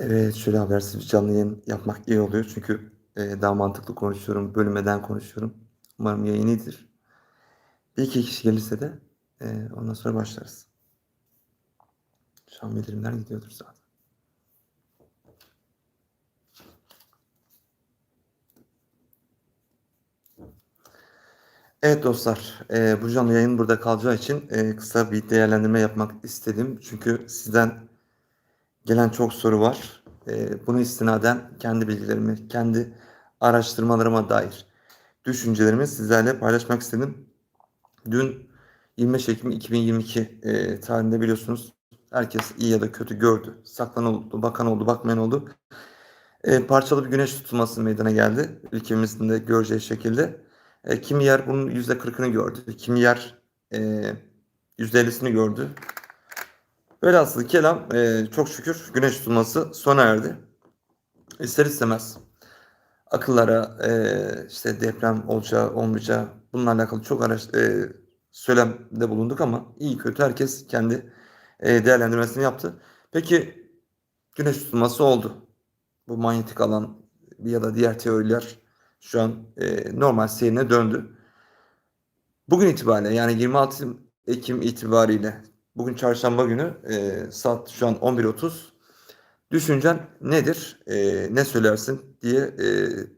Evet, şöyle habersiz bir canlı yayın yapmak iyi oluyor. Çünkü e, daha mantıklı konuşuyorum, bölünmeden konuşuyorum. Umarım yayın iyidir. Bir iki kişi gelirse de e, ondan sonra başlarız. Şu an bildirimler gidiyordur zaten. Evet dostlar, e, bu canlı yayın burada kalacağı için e, kısa bir değerlendirme yapmak istedim. Çünkü sizden gelen çok soru var. E, buna istinaden kendi bilgilerimi, kendi araştırmalarıma dair düşüncelerimi sizlerle paylaşmak istedim. Dün 25 Ekim 2022 e, tarihinde biliyorsunuz herkes iyi ya da kötü gördü. Saklan oldu, bakan oldu, bakmayan oldu. E, parçalı bir güneş tutulması meydana geldi. Ülkemizin de göreceği şekilde. E, kimi yer bunun %40'ını gördü. Kimi yer e, %50'sini gördü. Velhasıl kelam e, çok şükür güneş tutulması sona erdi. İster istemez akıllara e, işte deprem olacağı olmayacağı bununla alakalı çok araç, e, söylemde bulunduk ama iyi kötü herkes kendi e, değerlendirmesini yaptı. Peki güneş tutulması oldu. Bu manyetik alan ya da diğer teoriler şu an e, normal seyrine döndü. Bugün itibariyle yani 26 Ekim itibariyle bugün çarşamba günü e, saat şu an 11.30 düşüncen nedir? E, ne söylersin diye e,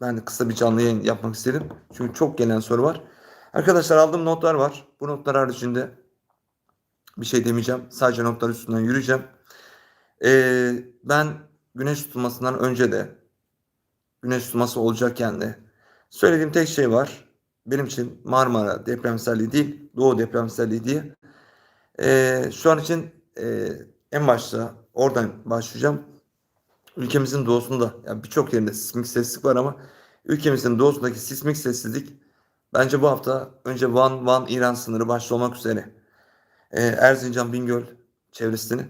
ben kısa bir canlı yayın yapmak istedim. Çünkü çok gelen soru var. Arkadaşlar aldığım notlar var. Bu notlar haricinde bir şey demeyeceğim. Sadece notlar üstünden yürüyeceğim. E, ben güneş tutulmasından önce de güneş tutulması olacakken de söylediğim tek şey var. Benim için Marmara depremselliği değil, Doğu depremselliği diye. E, şu an için e, en başta oradan başlayacağım. Ülkemizin doğusunda yani birçok yerinde sismik sessizlik var ama ülkemizin doğusundaki sismik sessizlik bence bu hafta önce Van, Van İran sınırı başta olmak üzere e, Erzincan, Bingöl çevresini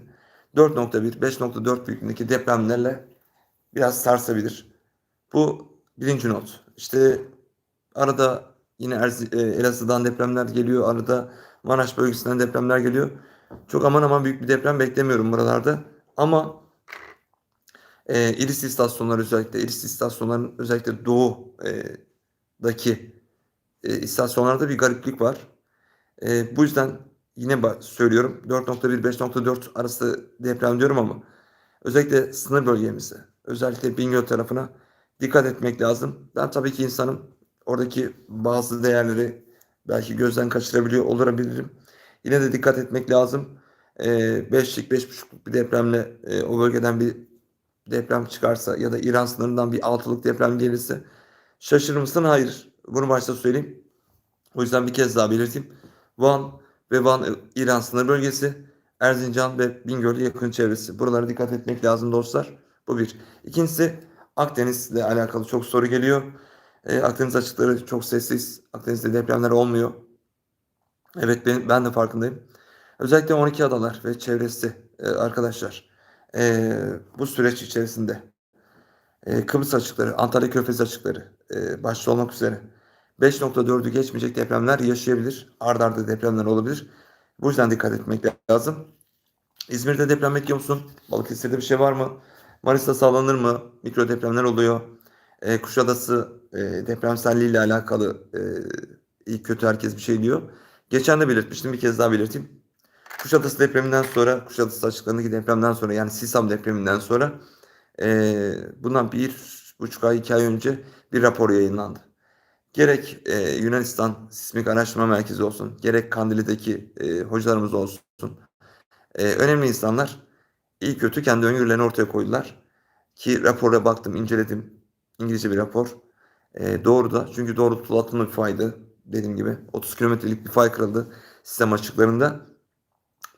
4.1, 5.4 büyüklüğündeki depremlerle biraz sarsabilir. Bu birinci not. İşte arada yine Erzi, e, Elazığ'dan depremler geliyor. Arada Maraş bölgesinden depremler geliyor. Çok aman aman büyük bir deprem beklemiyorum buralarda. Ama e, İris istasyonları özellikle İris istasyonların özellikle doğudaki e, istasyonlarda bir gariplik var. E, bu yüzden yine söylüyorum 4.1 5.4 arası deprem diyorum ama özellikle sınır bölgemize özellikle Bingöl tarafına dikkat etmek lazım. Ben tabii ki insanım. Oradaki bazı değerleri belki gözden kaçırabiliyor olabilirim. Yine de dikkat etmek lazım. 5'lik, ee, 5.5'luk bir depremle e, o bölgeden bir deprem çıkarsa ya da İran sınırından bir 6'lık deprem gelirse şaşırır mısın? Hayır. Bunu başta söyleyeyim. O yüzden bir kez daha belirteyim. Van ve Van İran sınır bölgesi, Erzincan ve Bingöl yakın çevresi. Buralara dikkat etmek lazım dostlar. Bu bir. İkincisi Akdeniz'le alakalı çok soru geliyor. E, Akdeniz açıkları çok sessiz. Akdeniz'de depremler olmuyor. Evet ben, ben de farkındayım. Özellikle 12 adalar ve çevresi e, arkadaşlar. E, bu süreç içerisinde e, Kıbrıs açıkları, Antalya Körfezi açıkları e, başta olmak üzere 5.4'ü geçmeyecek depremler yaşayabilir. Ard arda depremler olabilir. Bu yüzden dikkat etmek lazım. İzmir'de deprem bekliyor musun? Balıkesir'de bir şey var mı? Manis'ta sağlanır mı? Mikro depremler oluyor. E, Kuşadası e, depremselliği ile alakalı e, iyi kötü herkes bir şey diyor. Geçen de belirtmiştim bir kez daha belirteyim. Kuşadası depreminden sonra, Kuşadası açıklarındaki depremden sonra yani Sisam depreminden sonra e, bundan bir buçuk ay, iki ay önce bir rapor yayınlandı. Gerek e, Yunanistan Sismik Araştırma Merkezi olsun, gerek Kandili'deki e, hocalarımız olsun. E, önemli insanlar iyi kötü kendi öngörülerini ortaya koydular. Ki rapora baktım, inceledim. İngilizce bir rapor. E, doğru da çünkü doğrultulatımlı bir faydı dediğim gibi 30 kilometrelik bir fay kırıldı sistem açıklarında.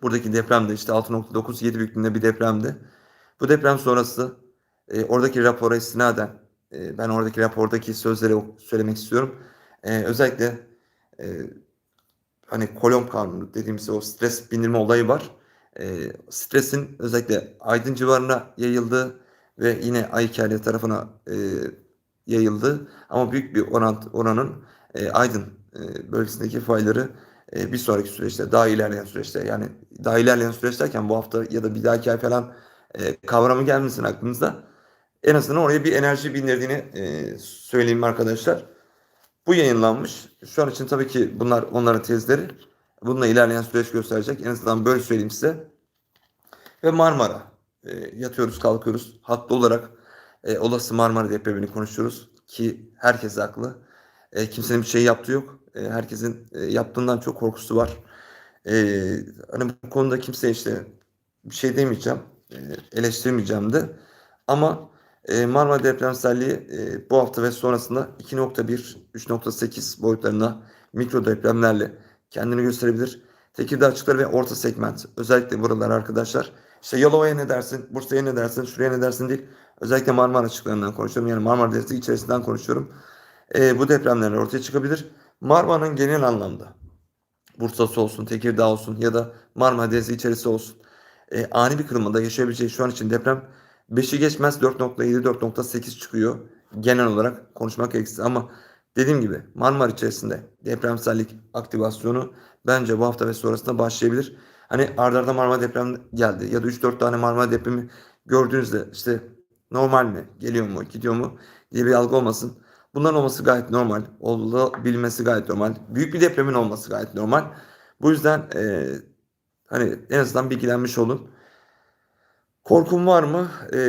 Buradaki deprem de işte 6.9 7 büyüklüğünde bir depremdi. Bu deprem sonrası e, oradaki rapora istinaden e, ben oradaki rapordaki sözleri söylemek istiyorum. E, özellikle e, hani kolon kanunu dediğimiz o stres bindirme olayı var. E, stresin özellikle Aydın civarına yayıldığı ve yine Aykerli tarafına e, yayıldı. Ama büyük bir oran, oranın e, Aydın e, bölgesindeki fayları e, bir sonraki süreçte daha ilerleyen süreçte yani daha ilerleyen süreç derken bu hafta ya da bir dahaki ay falan e, kavramı gelmesin aklınızda. En azından oraya bir enerji bindirdiğini e, söyleyeyim arkadaşlar. Bu yayınlanmış. Şu an için tabii ki bunlar onların tezleri. Bununla ilerleyen süreç gösterecek. En azından böyle söyleyeyim size. Ve Marmara. E, yatıyoruz kalkıyoruz. Haklı olarak e, olası Marmara depremini konuşuyoruz. Ki herkes haklı. E, kimsenin bir şey yaptığı yok. E, herkesin e, yaptığından çok korkusu var. E, hani bu konuda kimse işte bir şey demeyeceğim. E, eleştirmeyeceğim de. Ama e, Marmara depremselliği e, bu hafta ve sonrasında 2.1, 3.8 boyutlarında mikro depremlerle kendini gösterebilir. Tekirdağ açıkları ve orta segment. Özellikle buralar arkadaşlar. İşte Yalova'ya ne dersin, Bursa'ya ne dersin, şuraya ne dersin değil. Özellikle Marmara açıklarından konuşuyorum. Yani Marmara Denizi içerisinden konuşuyorum. E, bu depremler ortaya çıkabilir. Marmara'nın genel anlamda Bursa'sı olsun, Tekirdağ olsun ya da Marmara Denizi içerisi olsun. E, ani bir kırılmada yaşayabileceği şu an için deprem 5'i geçmez 4.7 4.8 çıkıyor. Genel olarak konuşmak gerekirse ama dediğim gibi Marmara içerisinde depremsellik aktivasyonu bence bu hafta ve sonrasında başlayabilir. Hani ardarda arda Marmara deprem geldi ya da 3-4 tane Marmara depremi gördüğünüzde işte normal mi, geliyor mu, gidiyor mu diye bir algı olmasın. Bunların olması gayet normal. Olabilmesi gayet normal. Büyük bir depremin olması gayet normal. Bu yüzden e, hani en azından bilgilenmiş olun. Korkum var mı? E,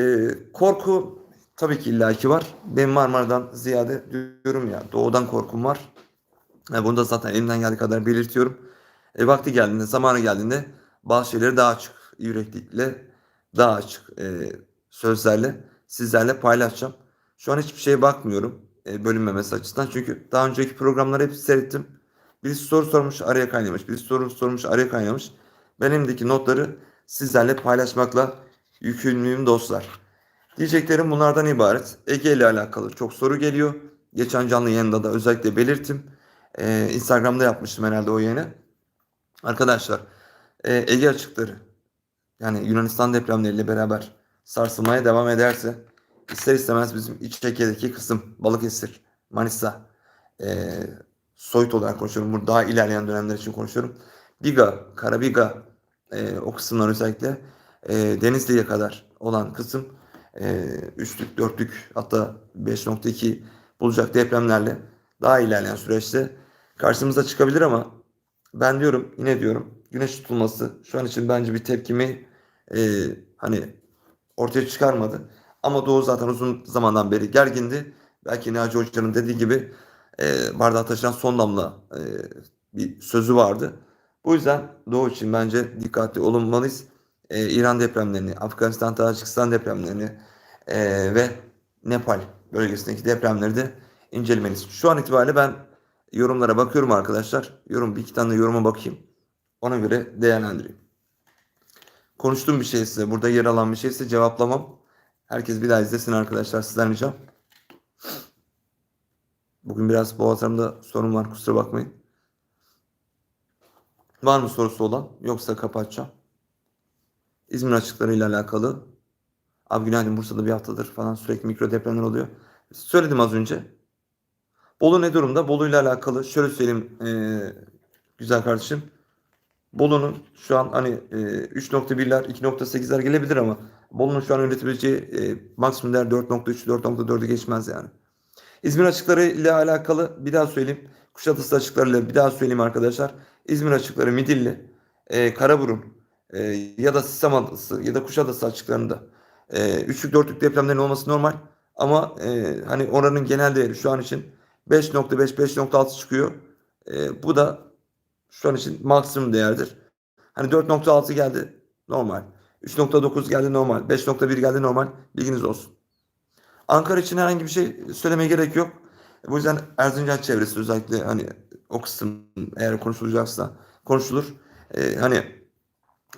korku tabii ki illaki var. Benim Marmara'dan ziyade diyorum ya doğudan korkum var. E, bunu da zaten elimden geldiği kadar belirtiyorum. E, vakti geldiğinde, zamanı geldiğinde bazı şeyleri daha açık yüreklilikle, daha açık e, sözlerle sizlerle paylaşacağım. Şu an hiçbir şeye bakmıyorum e, bölünmemesi açısından. Çünkü daha önceki programları hep seyrettim. Birisi soru sormuş araya kaynamış. Birisi soru sormuş araya kaynamış. Ben elimdeki notları sizlerle paylaşmakla yükümlüyüm dostlar. Diyeceklerim bunlardan ibaret. Ege ile alakalı çok soru geliyor. Geçen canlı yayında da özellikle belirttim. Ee, Instagram'da yapmıştım herhalde o yayını. Arkadaşlar e, Ege açıkları yani Yunanistan depremleriyle beraber sarsılmaya devam ederse ister istemez bizim iç Ege'deki kısım Balıkesir, Manisa, e, Soyut olarak konuşuyorum. Burada daha ilerleyen dönemler için konuşuyorum. Biga, Karabiga e, o kısımlar özellikle e, Denizli'ye kadar olan kısım e, üçlük, dörtlük hatta 5.2 bulacak depremlerle daha ilerleyen süreçte karşımıza çıkabilir ama ben diyorum yine diyorum güneş tutulması şu an için bence bir tepkimi e, hani ortaya çıkarmadı. Ama Doğu zaten uzun zamandan beri gergindi. Belki Naci Hoca'nın dediği gibi e, bardağı taşıran son damla e, bir sözü vardı. Bu yüzden Doğu için bence dikkatli olunmalıyız. E, İran depremlerini, Afganistan, Tacikistan depremlerini e, ve Nepal bölgesindeki depremleri de incelemeliyiz. Şu an itibariyle ben yorumlara bakıyorum arkadaşlar. Yorum bir iki tane yoruma bakayım. Ona göre değerlendireyim. Konuştuğum bir şeyse, burada yer alan bir şeyse cevaplamam. Herkes bir daha izlesin arkadaşlar sizden ricam. Bugün biraz boğazlarımda sorun var kusura bakmayın. Var mı sorusu olan? Yoksa kapatacağım. İzmir açıklarıyla alakalı. Abi günaydın Bursa'da bir haftadır falan sürekli mikro depremler oluyor. Söyledim az önce. Bolu ne durumda? Bolu ile alakalı şöyle söyleyeyim ee, güzel kardeşim. Bolu'nun şu an hani e, 3.1'ler 2.8'ler gelebilir ama Bolu'nun şu an üretebileceği e, maksimum değer 4.3 4.4'ü geçmez yani. İzmir açıkları ile alakalı bir daha söyleyeyim. Kuşadası açıklarıyla bir daha söyleyeyim arkadaşlar. İzmir açıkları Midilli, e, Karaburun e, ya da Sistem Adası ya da Kuşadası açıklarında e, üçlük dörtlük depremlerin olması normal. Ama e, hani oranın genel değeri şu an için 5.5 5.6 çıkıyor. E, bu da şu an için maksimum değerdir. Hani 4.6 geldi normal. 3.9 geldi normal. 5.1 geldi normal. Bilginiz olsun. Ankara için herhangi bir şey söylemeye gerek yok. Bu yüzden Erzincan çevresi özellikle hani o kısım eğer konuşulacaksa konuşulur. Ee, hani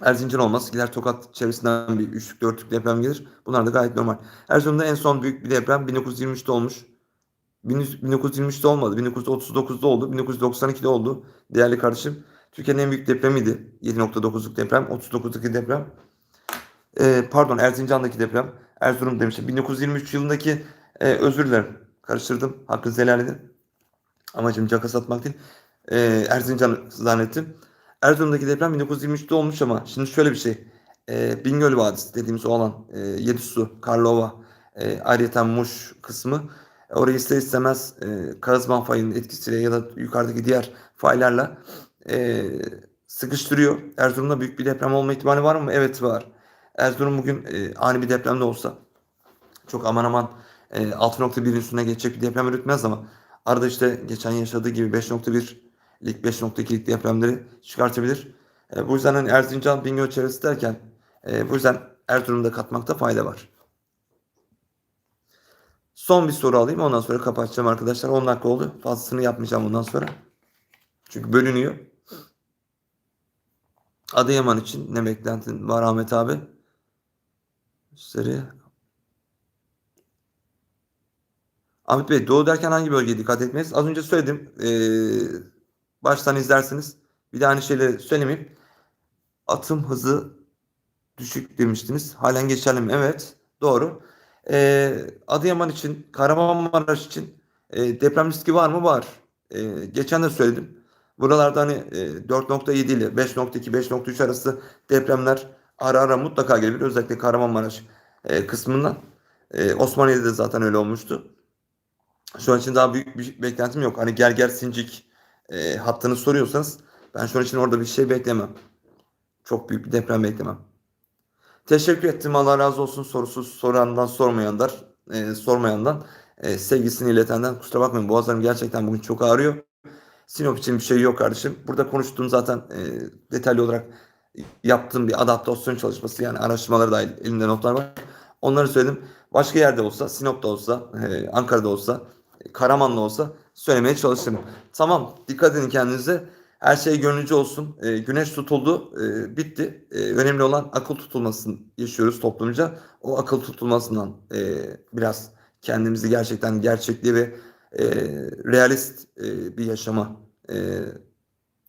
Erzincan olmaz. Gider Tokat çevresinden bir üçlük dörtlük deprem gelir. Bunlar da gayet normal. Erzurum'da en son büyük bir deprem 1923'te olmuş. 1923'te olmadı. 1939'da oldu. 1992'de oldu. Değerli kardeşim. Türkiye'nin en büyük depremiydi. 7.9'luk deprem. 39'daki deprem. Ee, pardon Erzincan'daki deprem. Erzurum demiştim. 1923 yılındaki e, özür dilerim. Karıştırdım. Hakkınızı helal edin. Amacım caka satmak değil. Ee, Erzincan zannettim. Erzurum'daki deprem 1923'te olmuş ama şimdi şöyle bir şey. e, Bingöl Vadisi dediğimiz o alan e, Yedisu, Karlova, e, ayrıca Muş kısmı orayı ister istemez e, Kazman fayının etkisiyle ya da yukarıdaki diğer faylarla e, sıkıştırıyor. Erzurum'da büyük bir deprem olma ihtimali var mı? Evet var. Erzurum bugün e, ani bir depremde olsa çok aman aman e, 6.1'in üstüne geçecek bir deprem üretmez ama arada işte geçen yaşadığı gibi 5.1'lik 5.2'lik depremleri çıkartabilir. E, bu yüzden hani Erzincan, Bingöl çevresi derken e, bu yüzden Erzurum'da katmakta fayda var. Son bir soru alayım ondan sonra kapatacağım arkadaşlar. 10 dakika oldu. Fazlasını yapmayacağım bundan sonra. Çünkü bölünüyor. Adıyaman için ne beklentin var Ahmet abi? Gösteri. Ahmet Bey doğu derken hangi bölgeye dikkat etmeyiz? Az önce söyledim. Ee, baştan izlersiniz. Bir de aynı şeyleri söylemeyeyim. Atım hızı düşük demiştiniz. Halen geçerli mi? Evet. Doğru. Ee, Adıyaman için, Kahramanmaraş için e, deprem riski var mı? Var. E, geçen de söyledim. Buralarda hani e, 4.7 ile 5.2, 5.3 arası depremler ara ara mutlaka gelebilir. Özellikle Kahramanmaraş e, kısmından. E, Osmaniye'de de zaten öyle olmuştu. Şu an için daha büyük bir beklentim yok. Hani Gerger Sincik e, hattını soruyorsanız ben şu an için orada bir şey beklemem. Çok büyük bir deprem beklemem. Teşekkür ettim. Allah razı olsun. Sorusuz sorandan sormayanlar, e, sormayandan e, sevgisini iletenden kusura bakmayın. Boğazlarım gerçekten bugün çok ağrıyor. Sinop için bir şey yok kardeşim. Burada konuştuğum zaten e, detaylı olarak yaptığım bir adaptasyon çalışması yani araştırmaları dahil elimde notlar var. Onları söyledim. Başka yerde olsa, Sinop'ta olsa, e, Ankara'da olsa, Karaman'da olsa söylemeye çalışırım. Tamam, dikkat edin kendinize. Her şey gönlünce olsun. E, güneş tutuldu, e, bitti. E, önemli olan akıl tutulmasını yaşıyoruz toplumca. O akıl tutulmasından e, biraz kendimizi gerçekten gerçekliği ve e, realist e, bir yaşama e,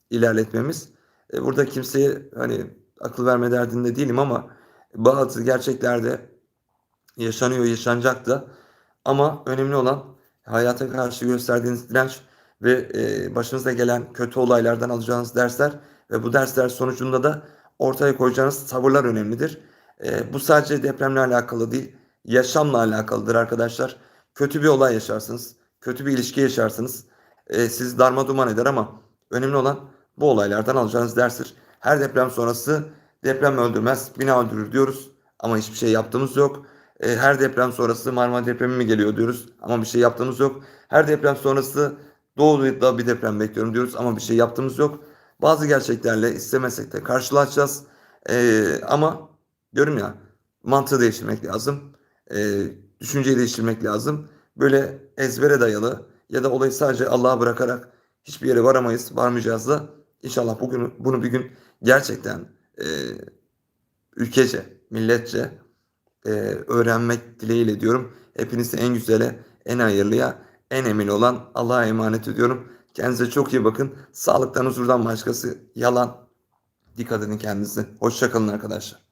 ilerletmemiz. E, burada kimseye hani akıl verme derdinde değilim ama bazı gerçeklerde yaşanıyor, yaşanacak da. Ama önemli olan hayata karşı gösterdiğiniz direnç ve e, başınıza gelen kötü olaylardan alacağınız dersler ve bu dersler sonucunda da ortaya koyacağınız tavırlar önemlidir. E, bu sadece depremle alakalı değil, yaşamla alakalıdır arkadaşlar. Kötü bir olay yaşarsınız, kötü bir ilişki yaşarsınız. E, sizi darma duman eder ama önemli olan bu olaylardan alacağınız derstir. Her deprem sonrası deprem öldürmez, bina öldürür diyoruz ama hiçbir şey yaptığımız yok. E, her deprem sonrası Marmara depremi mi geliyor diyoruz ama bir şey yaptığımız yok. Her deprem sonrası Doğu'da bir deprem bekliyorum diyoruz ama bir şey yaptığımız yok. Bazı gerçeklerle istemesek de karşılaşacağız. E, ama diyorum ya mantığı değiştirmek lazım. E, düşünceyi değiştirmek lazım. Böyle ezbere dayalı ya da olayı sadece Allah'a bırakarak hiçbir yere varamayız, varmayacağız da inşallah bugün bunu bir gün gerçekten e, ülkece, milletçe e, öğrenmek dileğiyle diyorum. Hepinizi en güzele, en hayırlıya, en emin olan Allah'a emanet ediyorum. Kendinize çok iyi bakın. Sağlıktan huzurdan başkası yalan. Dikkat edin kendinize. Hoşçakalın arkadaşlar.